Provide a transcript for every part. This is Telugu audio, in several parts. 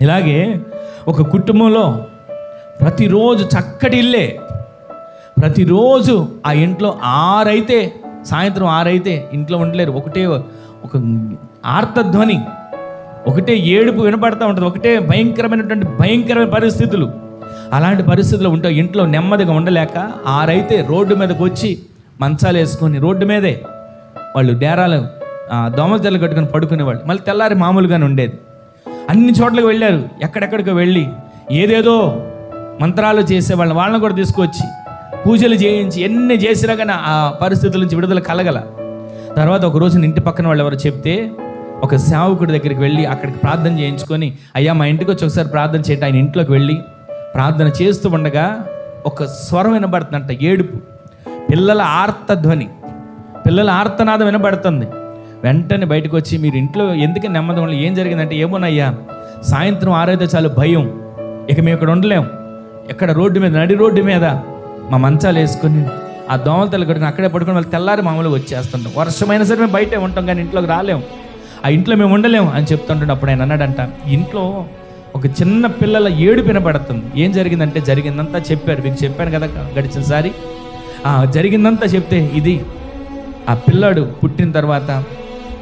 ఇలాగే ఒక కుటుంబంలో ప్రతిరోజు చక్కటి ఇల్లే. ప్రతిరోజు ఆ ఇంట్లో ఆరైతే సాయంత్రం ఆరైతే ఇంట్లో ఉండలేరు. ఒకటే ఒక ఆర్తధ్వని ఒకటే ఏడుపు వినపడతా ఉంటుంది. ఒకటే భయంకరమైనటువంటి భయంకరమైన పరిస్థితులు. అలాంటి పరిస్థితులు ఉంటాయి ఇంట్లో నెమ్మదిగా ఉండలేక ఆరైతే రోడ్డు మీదకి వచ్చి మంచాలు వేసుకొని రోడ్డు మీదే వాళ్ళు డేరాలు ఆ, దోమల తెల్ల కట్టుకొని పడుకునేవాళ్ళు. మళ్ళీ తెల్లారి మామూలుగానే ఉండేది. అన్ని చోట్లకు వెళ్ళారు. ఎక్కడెక్కడికో వెళ్ళి ఏదేదో మంత్రాలు చేసేవాళ్ళని వాళ్ళని కూడా తీసుకొచ్చి పూజలు చేయించి ఎన్ని చేసినా కానీ ఆ పరిస్థితుల నుంచి విడుదల కలగల. తర్వాత ఒక రోజు ఇంటి పక్కన వాళ్ళు ఎవరు చెప్తే ఒక సేవకుడి దగ్గరికి వెళ్ళి అక్కడికి ప్రార్థన చేయించుకొని అయ్యా మా ఇంటికి వచ్చి ఒకసారి ప్రార్థన చేయండి. ఆయన ఇంట్లోకి వెళ్ళి ప్రార్థన చేస్తూ ఉండగా ఒక స్వరం వినబడుతుందంట ఏడుపు. పిల్లల ఆర్తధ్వని. పిల్లల ఆర్తనాదం వినబడుతుంది. వెంటనే బయటకు వచ్చి మీరు ఇంట్లో ఎందుకు నెమ్మది ఉండలేదు? ఏం జరిగిందంటే ఏమోనయ్యా సాయంత్రం ఆరైతే చాలు భయం. ఇక మేము ఇక్కడ ఉండలేం. ఎక్కడ రోడ్డు మీద నడి రోడ్డు మీద మా మంచాలు వేసుకొని ఆ దోమల తల్లి అక్కడే పడుకుని వాళ్ళు తెల్లారి మామూలుగా వచ్చేస్తుంటాం. వర్షమైనా సరే మేము బయటే ఉంటాం కానీ ఇంట్లోకి రాలేం. ఆ ఇంట్లో మేము ఉండలేము అని చెప్తుంటాడు అప్పుడు ఆయన అన్నాడంట ఇంట్లో ఒక చిన్న పిల్లల ఏడు వినపడుతుంది. ఏం జరిగిందంటే జరిగిందంతా చెప్పారు. మీకు చెప్పాను కదా గడిచినసారి జరిగిందంతా చెప్తే ఇది. ఆ పిల్లాడు పుట్టిన తర్వాత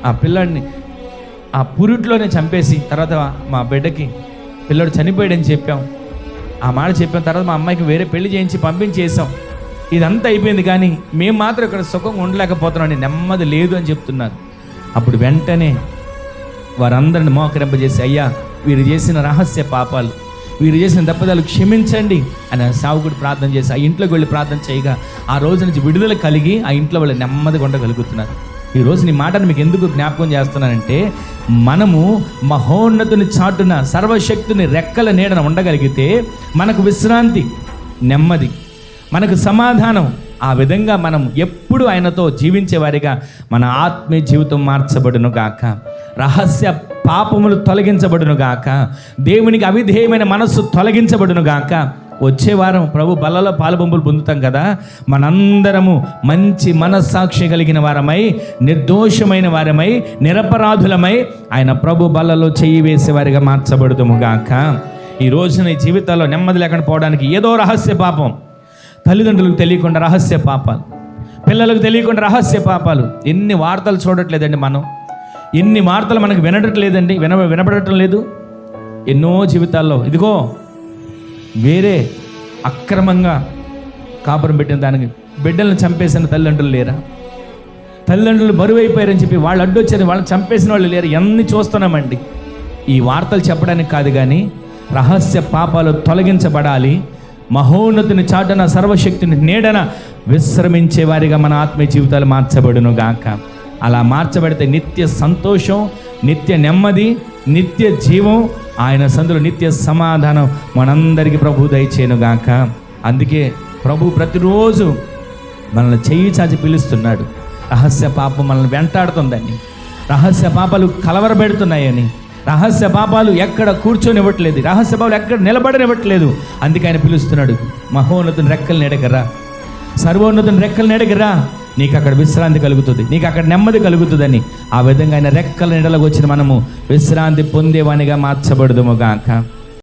ఆ పిల్లాడిని ఆ పురిట్లోనే చంపేసి తర్వాత మా బిడ్డకి పిల్లడు చనిపోయాడని చెప్పాం. ఆ మాట చెప్పిన తర్వాత మా అమ్మాయికి వేరే పెళ్ళి చేయించి పంపించేసాం ఇదంతా అయిపోయింది కానీ మేము మాత్రం ఇక్కడ సుఖంగా ఉండలేకపోతున్నాం అని నెమ్మది లేదు అని చెప్తున్నారు. అప్పుడు వెంటనే వారందరిని మోకరింపజేసి అయ్యా వీరు చేసిన రహస్య పాపాలు వీరు చేసిన దెబ్బదాలు క్షమించండి అని సావుకుడు ప్రార్థన చేసి ఆ ఇంట్లోకి వెళ్ళి ప్రార్థన చేయగా ఆ రోజు నుంచి విడుదల కలిగి ఆ ఇంట్లో వాళ్ళు నెమ్మదిగా ఉండగలుగుతున్నారు. ఈ నీ మాటను మీకు ఎందుకు జ్ఞాపకం చేస్తున్నానంటే మనము మహోన్నతుని చాటున సర్వశక్తిని రెక్కల నీడన ఉండగలిగితే మనకు విశ్రాంతి నెమ్మది మనకు సమాధానం. ఆ విధంగా మనం ఎప్పుడు ఆయనతో జీవించేవారిగా మన ఆత్మీయ జీవితం మార్చబడును గాక. రహస్య పాపములు తొలగించబడును గాక. దేవునికి అవిధేయమైన మనస్సు తొలగించబడును గాక. వచ్చే వారం ప్రభు బలలో పాలుబొంపులు పొందుతాం కదా. మనందరము మంచి మనస్సాక్షి కలిగిన వారమై నిర్దోషమైన వారమై నిరపరాధులమై ఆయన ప్రభు బలలో చెయ్యి వేసేవారిగా మార్చబడుతుము గాక. ఈ రోజున ఈ జీవితాల్లో నెమ్మది లేకుండా పోవడానికి ఏదో రహస్య పాపం. తల్లిదండ్రులకు తెలియకుండా రహస్య పాపాలు. పిల్లలకు తెలియకుండా రహస్య పాపాలు. ఎన్ని వార్తలు చూడట్లేదండి మనం. ఎన్ని వార్తలు మనకు వినట్లేదండి విన వినపడటం లేదు. ఎన్నో జీవితాల్లో. ఇదిగో వేరే అక్రమంగా కాపురం పెట్టిన దానికి బిడ్డలను చంపేసిన తల్లిదండ్రులు లేరా? తల్లిదండ్రులు బరువు అయిపోయారని చెప్పి వాళ్ళు అడ్డొచ్చారు వాళ్ళని చంపేసిన వాళ్ళు లేరు? ఎన్ని చూస్తున్నామండి? ఈ వార్తలు చెప్పడానికి కాదు కానీ రహస్య పాపాలు తొలగించబడాలి. మహోన్నతిని చాటున సర్వశక్తిని నీడన విశ్రమించే వారిగా మన ఆత్మీయ జీవితాలు మార్చబడును గాక అలా మార్చబడితే నిత్య సంతోషం నిత్య నెమ్మది నిత్య జీవం ఆయన సందులో నిత్య సమాధానం మనందరికీ ప్రభు దయచేయను గాక. అందుకే ప్రభు ప్రతిరోజు మనల్ని చెయ్యి చాచి పిలుస్తున్నాడు. రహస్య పాపం మనల్ని వెంటాడుతుందని రహస్య పాపాలు కలవరబెడుతున్నాయని రహస్య పాపాలు ఎక్కడ కూర్చొనివ్వట్లేదు రహస్య పాపాలు ఎక్కడ నిలబడనివ్వట్లేదు. అందుకే ఆయన పిలుస్తున్నాడు మహోన్నతుని రెక్కలు నెడగరా సర్వోన్నతుని రెక్కలు నెడగరా నీకు అక్కడ విశ్రాంతి కలుగుతుంది నీకు అక్కడ నెమ్మది కలుగుతుందని ఆ విధంగా ఆయన రెక్కల నెడలకు వచ్చిన మనము విశ్రాంతి పొందేవానిగా మార్చబడదుము గాక.